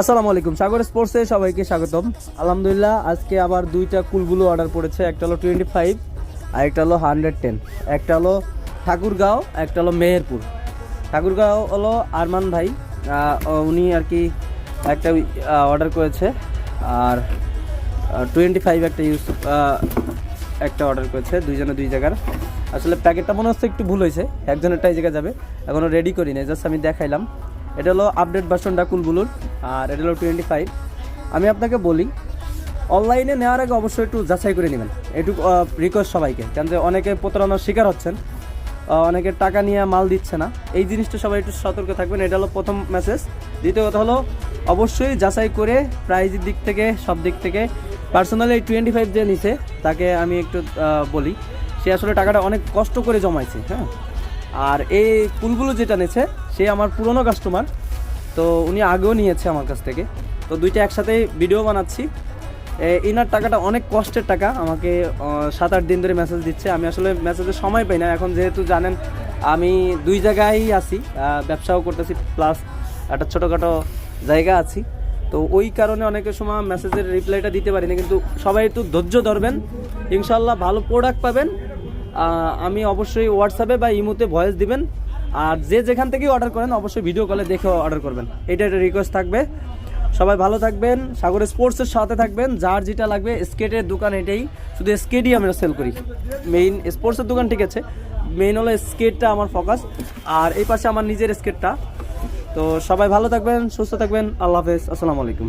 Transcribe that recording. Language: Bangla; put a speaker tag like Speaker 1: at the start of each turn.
Speaker 1: আসসালামু আলাইকুম। সাগর স্পোর্টসে সবাইকে স্বাগতম। আলহামদুলিল্লাহ, আজকে আবার দুইটা কুলগুলো অর্ডার পড়েছে। একটা হলো টোয়েন্টি ফাইভ আর একটা হলো হান্ড্রেড টেন একটা হলো ঠাকুরগাঁও, একটা হলো মেহেরপুর। ঠাকুরগাঁও হলো আরমান ভাই উনি আর কি একটা অর্ডার করেছে। আর টোয়েন্টি ফাইভ একটা ইউজ একটা অর্ডার করেছে, দুইজনে দুই জায়গার। আসলে প্যাকেটটা মনে হচ্ছে একটু ভুল হয়েছে। একজনেরটা এই জায়গায় যাবে। এখনও রেডি করি নাই জাস্ট আমি দেখাইলাম। এটা হলো আপডেট ভার্সনটা কুলবুলুর আর এটা হলো টোয়েন্টি ফাইভ আমি আপনাকে বলি অনলাইনে নেওয়ার আগে অবশ্যই একটু যাচাই করে নেবেন। একটু রিকোয়েস্ট সবাইকে, কারণ যে অনেকে প্রতারণার শিকার হচ্ছেন অনেকে টাকা নিয়ে মাল দিচ্ছে না। এই জিনিসটা সবাই একটু সতর্ক থাকবেন, এটা হলো প্রথম মেসেজ দ্বিতীয় কথা হলো, অবশ্যই যাচাই করে প্রাইজের দিক থেকে, সব দিক থেকে পার্সোনালি এই টোয়েন্টি ফাইভ যে নিছে, তাকে আমি একটু বলি, সে আসলে টাকাটা অনেক কষ্ট করে জমাইছে হ্যাঁ? আর এই ফুলগুলো যেটা নিয়েছে সে আমার পুরনো কাস্টমার তো উনি আগেও নিয়েছে আমার কাছ থেকে। তো দুইটা একসাথে ভিডিও বানাচ্ছি। এ, ইনার টাকাটা অনেক কষ্টের টাকা আমাকে সাত আট দিন ধরে মেসেজ দিচ্ছে। আমি আসলে মেসেজের সময় পাই না। এখন যেহেতু জানেন আমি দুই জায়গায় আছি ব্যবসাও করতেছি প্লাস একটা ছোটোখাটো জায়গা আছি। তো ওই কারণে অনেকের সময় মেসেজের রিপ্লাইটা দিতে পারি না কিন্তু সবাই একটু ধৈর্য ধরবেন। ইনশাল্লাহ ভালো প্রোডাক্ট পাবেন। আমি অবশ্যই হোয়াটসঅ্যাপে বা ইমোতে ভয়েস দিবেন। আর যে যেখান থেকেই অর্ডার করেন, অবশ্যই ভিডিও কলে দেখে অর্ডার করবেন। এটা একটা রিকোয়েস্ট থাকবে। সবাই ভালো থাকবেন। সাগর স্পোর্টসের সাথে থাকবেন। যার যেটা লাগবে স্কেটের দোকান এটাই। শুধু স্কেটই আমরা সেল করি। মেইন স্পোর্টসের দোকান ঠিক আছে। মেইন হলো স্কেটটা আমার ফোকাস আর এই পাশে আমার নিজের স্কেটটা তো সবাই ভালো থাকবেন, সুস্থ থাকবেন। আল্লাহ হাফেজ। আসসালামু আলাইকুম।